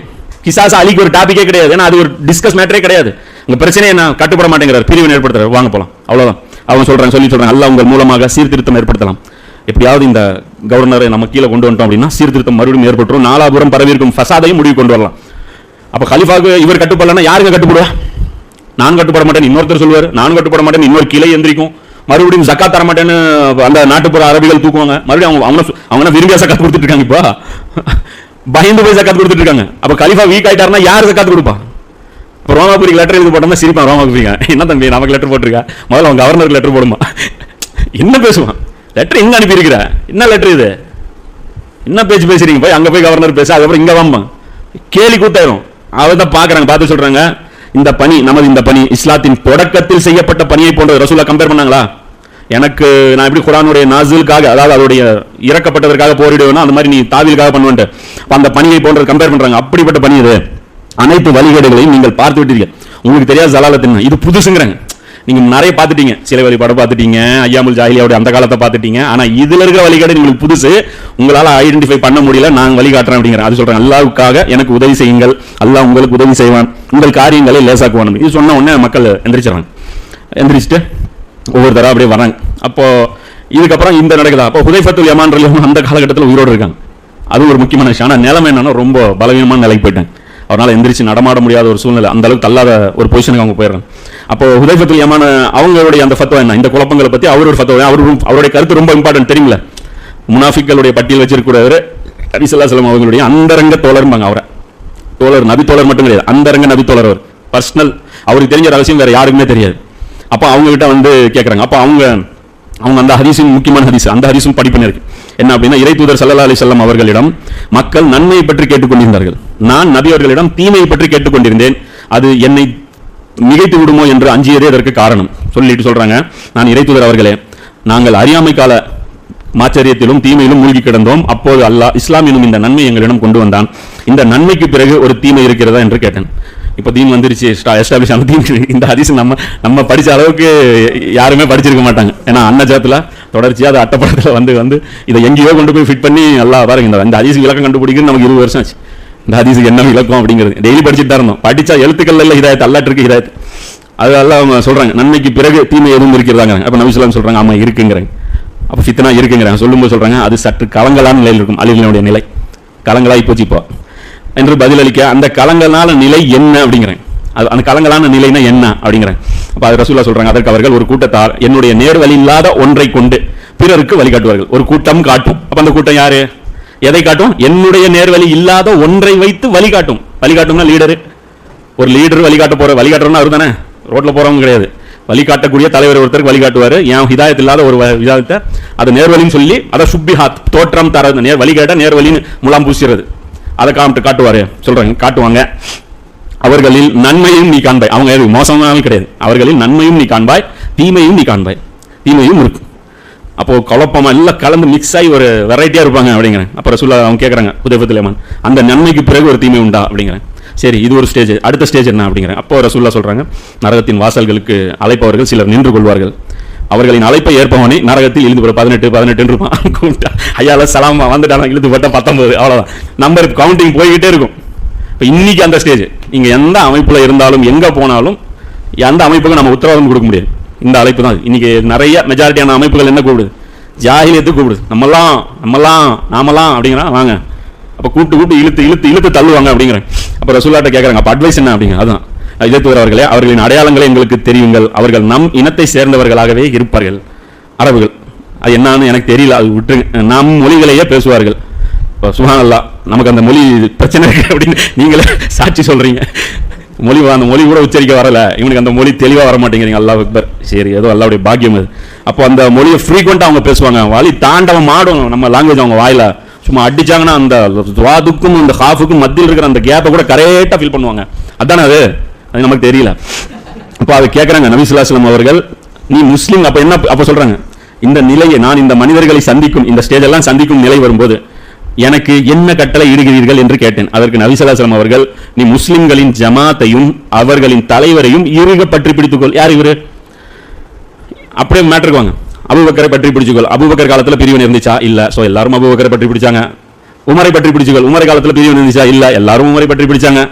கிசாஸ் அலிக்கு ஒரு டாபிக்கே கிடையாது. ஏன்னா அது ஒரு டிஸ்கஸ் மேட்டரே கிடையாது. இந்த பிரச்சனையை நான் கட்டுப்பட மாட்டேங்கிறார். பிரிவினை ஏற்படுத்துறாரு. வாங்க போகலாம் அவ்வளோதான் அவங்க சொல்கிறாங்க சொல்லி சொல்கிறாங்க அல்ல உங்கள் மூலமாக சீர்திருத்தம் ஏற்படுத்தலாம். எப்படியாவது இந்த கவர்னரை நம்ம கீழே கொண்டு வந்துட்டோம் அப்படின்னா சீர்திருத்தம் மறுபடியும் ஏற்பட்டுரும். நாலாபுரம் பரவியிருக்கும் ஃபசாதையும் முடிவு கொண்டு வரலாம். அப்போ கலிஃபாவுக்கு இவர் கட்டுப்படலன்னா யாருங்க கட்டுப்படுவா? நான் கட்டுப்பட மாட்டேன் இன்னொருத்தர் சொல்லுவார். நான் கட்டுப்பட மாட்டேன் இன்னொரு கிளை எந்திரிக்கும். மறுபடியும் ஜக்கா தர மாட்டேன்னு அந்த நாட்டுப்புற அரபிகள் தூக்குவாங்க. மறுபடியும் அவங்க அவங்க அவங்க விரும்பியா சக்காத் கொடுத்துட்டு இருக்காங்க இப்போ? பயந்து போய் சக்காத்து கொடுத்துட்டு இருக்காங்க. அப்போ கலிஃபா வீக் ஆயிட்டாருன்னா யார் சக்காத்து கொடுப்பா? இப்போ ரோமாபுரிக்கு லெட்டர் எழுதி போட்டோம்னா சிரிப்பான் ரோமாபுரிங்க என்ன தம்பி நமக்கு லெட்டர் போட்டிருக்கா? முதல்ல அவங்க கவர்னருக்கு லெட்டர் போடுமா? என்ன பேசுவான்? லெட்டர் எங்க அனுப்பியிருக்கிற? என்ன லெட்டர் இது? என்ன பேச்சு பேசுறீங்க? போய் அங்கே போய் கவர்னர் பேச அதுக்கப்புறம் இங்கே வாமா கேலி கூட்டாயிரும் அவர் தான் பார்க்குறாங்க பார்த்து சொல்கிறாங்க இந்த பணி நமது இந்த பணி இஸ்லாத்தின் தொடக்கத்தில் செய்யப்பட்ட பணியை போன்ற ரசூலா கம்பேர் பண்ணாங்களா? எனக்கு நான் எப்படி குரானுடைய நாசிலுக்காக அதாவது அதோடைய இறக்கப்பட்டதற்காக போரிடுவேன்னா அந்த மாதிரி நீ தாவிலுக்காக பண்ணுவேன்ட்டு. அந்த பணியை போன்ற கம்பேர் பண்ணுறாங்க அப்படிப்பட்ட பணி இது. அனைத்து வழிகேடுகளையும் நீங்கள் பார்த்து விட்டீர்கள். உங்களுக்கு தெரியாது ஜலாலத்தின் இது புதுசுங்கிறாங்க. நீங்க நிறைய பார்த்துட்டீங்க. சிலை வழிபாடு பார்த்துட்டீங்க. ஐயாமுல் ஜாஹிலியாவுடைய அந்த காலத்தை பார்த்துட்டீங்க. ஆனா இதுல இருக்கிற வழிகாடு உங்களுக்கு புதுசு. உங்களால ஐடென்டிஃபை பண்ண முடியல. நான் வழிகாட்டுறேன் அப்படிங்கிற. அது சொல்றேன். அல்லாவுக்காக எனக்கு உதவி செய்யுங்கள். அல்லாஹ் உங்களுக்கு உதவி செய்வான். உங்கள் காரியங்களை லேசாக்குவான் இது சொன்ன உடனே மக்கள் எந்திரிச்சிடறாங்க. எந்திரிச்சிட்டு ஒவ்வொரு தடவை அப்படியே வராங்க அப்போ இதுக்கப்புறம் இந்த நடக்குதா? அப்போ ஹுதைஃபத்துல் யமான் அந்த காலகட்டத்தில் உயிரோடு இருக்காங்க. அது ஒரு முக்கியமான விஷயம். ஆனால் நிலைமை என்னன்னா ரொம்ப பலவீனமான நிலைக்கு போயிட்டாங்க. அவரால் எந்திரிச்சு நடமாட முடியாத ஒரு சூழ்நிலை அந்த அளவுக்கு தள்ளாத ஒரு பொசிஷனுக்கு அவங்க போயிடுறாங்க. அப்போ ஹுதைஃபத்துல் யமான அவங்களுடைய அந்த ஃபத்துவா என்ன? இந்த குழப்பங்களை பற்றி அவர் ஒரு ஃபத்துவா அவர் அவருடைய கருத்து ரொம்ப இம்பார்ட்டன்ட் தெரியுமில்ல? முனாஃபிக்களுடைய பட்டியல் வச்சிருக்கிறவர் செல்லம் அவங்களுடைய அந்தரங்க தோழர்பாங்க அவரை. தோழர் நபி தோழர் மட்டும் கிடையாது அந்தரங்க நபி தோழர் அவர். பர்சனல் அவருக்கு தெரிஞ்ச ரகசியம் வேற யாருக்குமே தெரியாது. அப்போ அவங்ககிட்ட வந்து கேட்குறாங்க அப்போ அவங்க அவங்க அந்த ஹரிசின் முக்கியமான ஹரிசு அந்த ஹரிசும் படிப்பின இருக்கு என்ன அப்படின்னா இறை தூதர் சல்லா அலி செல்லம் அவர்களிடம் மக்கள் நன்மையை பற்றி கேட்டுக்கொண்டிருந்தார்கள். நான் நபி அவர்களிடம் தீமையை பற்றி கேட்டுக்கொண்டிருந்தேன். அது என்னை மிகைத்து விடுமோ என்று அஞ்சியதே அதற்கு காரணம். சொல்லிட்டு சொல்றாங்க. நான் இறைத்துதர் அவர்களே நாங்கள் அறியாமை கால மாச்சரியத்திலும் தீமையிலும் மூழ்கி கிடந்தோம். அப்போது அல்லாஹ் இஸ்லாம் எனும் இந்த நன்மை எங்களிடம் கொண்டு வந்தான். இந்த நன்மைக்கு பிறகு ஒரு தீமை இருக்கிறதா என்று கேட்டேன். இப்போ தீன் வந்துருச்சு. எஸ்டாப்ளிஷ் ஆன தீன் இந்த ஹதீஸ் நம்ம நம்ம படித்த அளவுக்கு யாருமே படிச்சிருக்க மாட்டாங்க. ஏன்னா அன்னஜாத்தில் தொடர்ச்சியாக அது அட்டப்படத்தில் வந்து வந்து இதை எங்கேயோ கொண்டு போய் ஃபிட் பண்ணி நல்லா பாருங்க இந்த- இந்த ஹதீஸ் விளக்கம் கண்டுபிடிக்கிறது நமக்கு இருபது வருஷம் ஆச்சு. இந்த ஹதீஸுக்கு என்ன விளக்கம் அப்படிங்கிறது. டெய்லி படிச்சுட்டு தான் இருந்தோம். படிச்சா எழுத்துக்கள் எல்லாம் இதாயத்து அல்லாட்டிருக்கு இதாயத்து அது எல்லாம் அவங்க சொல்றாங்க நன்மைக்கு பிறகு தீமை எதுவும் இருக்கிறதாங்க அப்ப நபிசுலாம் சொல்றாங்க ஆமா இருக்குங்கிறாங்க அப்போ ஃபித்னா இருக்குங்கிறாங்க சொல்லும்போது சொல்றாங்க அது சற்று கலங்கலான நிலையில் இருக்கும். அலிலினுடைய நிலை. கலங்கலாகி போச்சு இப்போ. என்று பதிலளிக்க அந்த கலங்கலான நிலை என்ன அப்படிங்கிறேன். அது அந்த கலங்கலான நிலைனா என்ன அப்படிங்கிறேன். அப்போ அது ரசூலா சொல்றாங்க அதற்கு அவர்கள் ஒரு கூட்டத்தார் என்னுடைய நேர்வழி இல்லாத ஒன்றை கொண்டு பிறருக்கு வழிகாட்டுவார்கள். ஒரு கூட்டம் காட்டும். அப்ப அந்த கூட்டம் யாரு? எதை காட்டும்? என்னுடைய நேர்வழி இல்லாத ஒன்றை வைத்து வழிகாட்டும். வழிகாட்டும்னா லீடரு ஒரு லீடர் வழிகாட்ட போற வழிகாட்டுறோம்னா அவர் தானே ரோட்ல போறவங்க கிடையாது. வழிகாட்டக்கூடிய தலைவர் ஒருத்தருக்கு வழிகாட்டுவார். ஏன்? ஹிதாயத் இல்லாத ஒரு வ- அதை நேர்வழின்னு சொல்லி அதை சுப்பிஹாத் தோற்றம் தர நேர் வழிகாட்ட நேர்வழின்னு முலாம் பூசிறது. அதை காமிட்டு காட்டுவார். சொல்கிறாங்க காட்டுவாங்க. அவர்களில் நன்மையும் நீ காண்பாய். அவங்க எது மோசமானவங்க கிடையாது. அவர்களில் நன்மையும் நீ காண்பாய் தீமையும் நீ காண்பாய். தீமையும் இருக்கு. அப்போது குழப்பமா எல்லாம் கலந்து மிக்ஸ் ஆகி ஒரு வெரைட்டியாக இருப்பாங்க அப்படிங்கிறேன். அப்புறம் ரசூல்லா அவங்க கேட்குறாங்க உதயபத்துலேமான் அந்த நன்மைக்கு பிறகு ஒரு தீமை உண்டா அப்படிங்கிறேன். சரி இது ஒரு ஸ்டேஜ் அடுத்த ஸ்டேஜ் என்ன அப்படிங்கிறேன். அப்போ ரசூல்லா சொல்கிறாங்க நரகத்தின் வாசல்களுக்கு அழைப்பவர்கள் சிலர் நின்று கொள்வார்கள். அவர்களின் அழைப்பை ஏற்பவனே நரகத்தில் இழுந்து போட பதினெட்டு பதினெட்டு இருப்பான். கூப்பிட்டா ஐயால சலாமா வந்துட்டானா? இழுந்து போட்டால் பத்தொன்பது அவ்வளோதான் நம்பர் கவுண்டிங் போய்கிட்டே இருக்கும். இப்போ இன்னைக்கு அந்த ஸ்டேஜ் இங்கே எந்த அமைப்பில் இருந்தாலும் எங்கே போனாலும் எந்த அமைப்புக்கும் நம்ம உத்தரவாதம் கொடுக்க முடியாது. இந்த அழைப்பு தான். இன்னைக்கு நிறைய மெஜாரிட்டியான அமைப்புகள் என்ன கூப்பிடுது? ஜாகிலியத்துக்கு கூப்பிடுது. நம்மலாம் நம்மலாம் நாமலாம் அப்படிங்கிறா வாங்க. அப்போ கூப்பிட்டு கூப்பிட்டு இழுத்து இழுத்து இழுத்து தள்ளுவாங்க அப்படிங்கிறேன். அப்போ ரசூல்லாட்ட கேட்குறாங்க அப்ப அட்வைஸ் என்ன? அப்படிங்க அதுதான் இதயத்தூர் அவர்களே அவர்களின் அடையாளங்களை எங்களுக்கு தெரியுங்கள். அவர்கள் நம் இனத்தை சேர்ந்தவர்களாகவே இருப்பார்கள். அரபுகள் அது என்னன்னு எனக்கு தெரியல அது விட்டுருங்க. நம் மொழிகளையே பேசுவார்கள். இப்போ சுகானல்லா நமக்கு அந்த மொழி பிரச்சனை இருக்கு அப்படின்னு நீங்களே சாட்சி சொல்கிறீங்க மொழி அந்த மொழி கூட உச்சரிக்க வரல. இவனுக்கு அந்த மொழி தெளிவாக வர மாட்டேங்கிறீங்க அல்லாஹ் அக்பர். சரி ஏதோ அல்லாவுடைய பாக்கியம் அது. அப்போ அந்த மொழியை ஃப்ரீக்வெண்ட்டாக அவங்க பேசுவாங்க. வழி தாண்டவம் மாடும். நம்ம லாங்குவேஜ் அவங்க வாயில. சும்மா அடிச்சாங்கன்னா அந்த துவாதுக்கும் அந்த ஹாஃபுக்கும் மத்தியில் இருக்கிற அந்த கேப்பை கூட கரெக்டாக ஃபீல் பண்ணுவாங்க. அதானே அது? அது நமக்கு தெரியல. அப்போ அதை கேட்குறாங்க நபிசுல்லாஸ்லாம் அவர்கள். நீ முஸ்லீம் அப்போ என்ன அப்போ சொல்கிறாங்க இந்த நிலையை நான் இந்த மனிதர்களை சந்திக்கும் இந்த ஸ்டேஜ் எல்லாம் சந்திக்கும் நிலை வரும்போது எனக்கு என்ன கட்டளை இடுகிறீர்கள் என்று கேட்டேன். அதற்கு நபிசலாசலம் அவர்கள் நீ முஸ்லிம்களின் ஜமாத்தையும் அவர்களின் தலைவரையும் இறுக பற்றி பிடித்துக்கொள். யார் இவரு? அப்படியே மேட்டருக்கு வாங்க. அபுபக்கரை பற்றி பிடிச்சுக்கொள் அபுபக்கர் காலத்துல பிரிவினை இருந்துச்சா? இல்ல. சோ எல்லாரும் அபுபக்கரை பற்றி பிடிச்சாங்க. உமரை பற்றி பிடிச்சுக்கொள் உமரை காலத்துல பிரிவினை இருந்துச்சா? இல்ல. எல்லாரும் உமரை பற்றி பிடிச்சாங்க.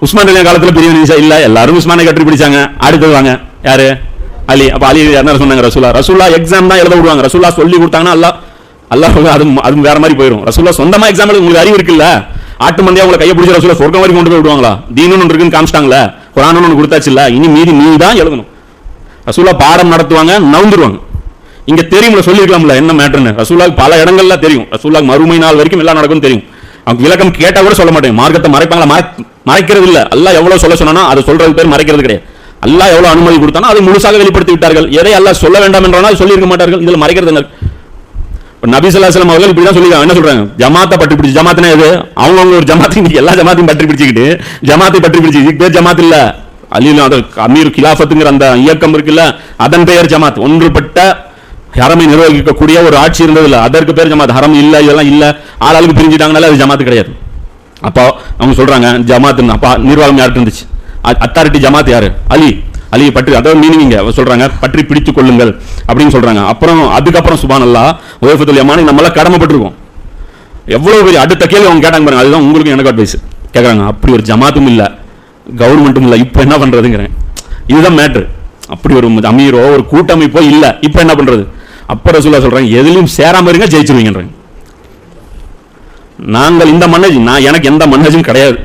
உஸ்மான் அலியா காலத்துல பிரிவினை இருந்துச்சா? இல்ல. எல்லாரும் உஸ்மானை பற்றி பிடிச்சாங்க. அடுத்தது வாங்க. யாரு? அலி. அப்போ அலி என்ன சொன்னாங்க ரசூலா ரசூலா எக்ஸாம் தான் எழுத விடுவாங்க. ரசூலா சொல்லி கொடுத்தாங்கன்னா எல்லாம் அல்லாஹ் அது அது வேற மாதிரி போயிடும் ரசூலா சொந்தமா எக்ஸாம் உங்களுக்கு அறிவு இருக்குல்ல? ஆட்டு மந்தியா உங்களை கையை பிடிச்ச ரசூலா சொர்க்கம் வரைக்கும் கொண்டு போய் விடுவாங்களா? தீனு ஒன்று இருக்குன்னு காமிச்சிட்டாங்களே? குரான் ஒன்று கொடுத்தாச்சு இல்ல இனி மீதி நீ தான் எழுதணும். ரசூலா பாடம் நடத்துவாங்க நவுந்துருவாங்க. இங்க தெரியும்ல சொல்லிருக்கலாம்ல என்ன மேட்டர்னு ரசூலாக்கு பல இடங்கள்ல தெரியும். ரசூலாக்கு மறுமை நாள் வரைக்கும் எல்லாம் நடக்கும் தெரியும். அவங்க விளக்கம் கேட்டா கூட சொல்ல மாட்டேன் மார்க்கத்தை மறைப்பாங்களா? மறைக்கிறது இல்ல. எல்லாம் எவ்வளவு சொல்ல சொன்னா அதை சொல்றது பேர் மறைக்கிறது கிடையாது. அல்லா எவ்வளவு அனுமதி கொடுத்தானோ அதை முழுசாக வெளிப்படுத்தி விட்டார்கள். எதை அல்லாஹ் சொல்ல வேண்டாம் என்றாலும் சொல்லியிருக்க மாட்டார்கள். இதுல மறைக்கிறது என்ன அவர்கள் இப்படி தான் சொல்லிருக்காங்க என்ன சொல்றாங்க? ஜமாத்தை பற்றி பிடிச்சி ஜமாத்னா எது? அவங்க ஒரு ஜமாத்தி எல்லா ஜமாத்தையும் பற்றி பிடிச்சிக்கிட்டு ஜமாத்தை பற்றி பிடிச்சி இதுக்கு பேர் ஜமாத் இல்ல. அலிலும் அது அமீர் கிலாஃபத்துங்கிற அந்த இயக்கம் இருக்குல்ல அதன் பெயர் ஜமாத். ஒன்றுபட்ட ஹரமை நிர்வகிக்கக்கூடிய ஒரு ஆட்சி இருந்தது இல்லை. அதற்கு பேர் ஜமாத். ஹரம் இல்ல இதெல்லாம் இல்ல. ஆளாளுக்கு பிரிஞ்சுட்டாங்கனால அது ஜமாத் கிடையாது. அப்போ அவங்க சொல்றாங்க ஜமாத் அப்பா நிர்வாகம் யார்கிட்ட இருந்துச்சு? அத்தாரிட்டி ஜமாத் யாரு? அலி. அழிய பற்றி அதாவது மீனிங் இங்கே சொல்றாங்க பற்றி பிடித்து கொள்ளுங்கள் அப்படின்னு சொல்றாங்க. அப்புறம் அதுக்கப்புறம் சுபான் அல்லா உயர்ஃபத்துல் யமானி நம்மளாம் கடமைப்பட்டிருக்கோம். எவ்வளவு பெரிய அடுத்த கேள்வி அவங்க கேட்டாங்க பாருங்க அதுதான் உங்களுக்கு எனக்கு அட்வைஸ் கேட்குறாங்க அப்படி ஒரு ஜமாத்தும் இல்ல கவர்மெண்ட்டும் இல்ல இப்போ என்ன பண்றதுங்கிறேன். இதுதான் மேட்ரு அப்படி ஒரு அமீரோ ஒரு கூட்டமைப்போ இல்ல இப்போ என்ன பண்றது? அப்புறம் ரசூலா சொல்றாங்க எதுலயும் சேராமல் இருங்க ஜெயிச்சிருவீங்கன்றாங்க நாங்கள் இந்த மன்னஜி நான் எனக்கு எந்த மன்னஜும் கிடையாது.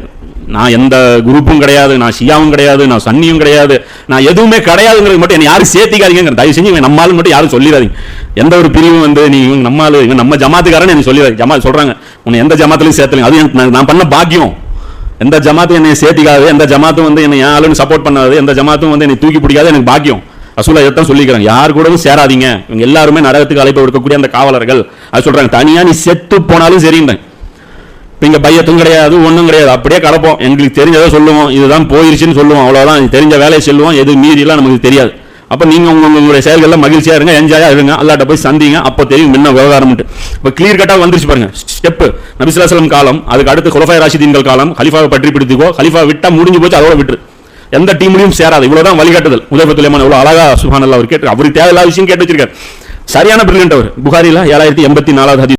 நான் எந்த குரூப்பும் கிடையாது நான் ஷியாவும் கிடையாது நான் சன்னியும் கிடையாது நான் எதுவுமே கிடையாதுங்கிறது மட்டும் என்னை யாரும் சேர்த்திக்காதீங்க தயவு செஞ்சு இவன் நம்மாலும் மட்டும் யாரும் சொல்லிடாதீங்க. எந்த ஒரு பிரிவும் வந்து நீ இவங்க நம்மால் இவன் நம்ம ஜமாத்துக்காரன் எனக்கு சொல்லிடாது ஜமாத் சொல்கிறாங்க உன்னை எந்த ஜமாத்துலையும் சேர்த்துலங்க அது எனக்கு நான் பண்ண பாக்கியம். எந்த ஜமாத்தும் என்னை சேர்த்திக்காது எந்த ஜமாத்தும் வந்து என்னை யாரும் சப்போர்ட் பண்ணாது எந்த ஜமாத்தும் வந்து என்னை தூக்கி பிடிக்காது எனக்கு பாக்கியம். ரசூலா இதைத்தான் சொல்லிக்கிறாங்க. யார் கூடவும் சேராதீங்க. இவங்க எல்லாருமே நரகத்துக்கு அழைப்பு விடுக்கக்கூடிய அந்த காவலர்கள். அது சொல்கிறாங்க தனியாக நீ செத்து போனாலும் சரின்றாங்க. இங்கே பையத்தும் கிடையாது ஒன்றும் கிடையாது. அப்படியே கலப்போம். எங்களுக்கு தெரிஞ்சதை சொல்லுவோம். இதுதான் போயிருச்சுன்னு சொல்லுவோம். அவ்வளோதான் தெரிஞ்ச வேலையை சொல்லுவோம். எது மீறிலாம் நமக்கு தெரியாது. அப்போ நீங்கள் உங்க உங்களுடைய செயல்களில் மகிழ்ச்சியா இருங்க என்ஜாயாக இருங்க. அல்லாட்ட போய் சந்திங்க. அப்போ தெரியும் என்ன விவகாரம்ட்டு இப்போ கிளியர் கட்டா வந்துருச்சு பாருங்க. ஸ்டெப்பு நபிசுலாசலம் காலம் அதுக்கு அடுத்து குலஃபாய் ராஷிதீன்கள் காலம் ஹலிஃபாவை பற்றி பிடித்துக்கோ கலிஃபா விட்டால் முடிஞ்சு போச்சு அதோட விட்டுரு. எந்த டீம்லையும் சேராது. இவ்வளவுதான் வழிகாட்டுதல். முதல்வத்துலமான இவ்வளோ அழகா சுஹான் அவர் கேட்டு அவருக்கு தேவையில்லாத விஷயம் கேட்டு வச்சிருக்காரு. சரியான பிரில்லியன்ட் அவர். புகாரியில் ஏழாயிரத்தி எண்பத்தி நாலாவது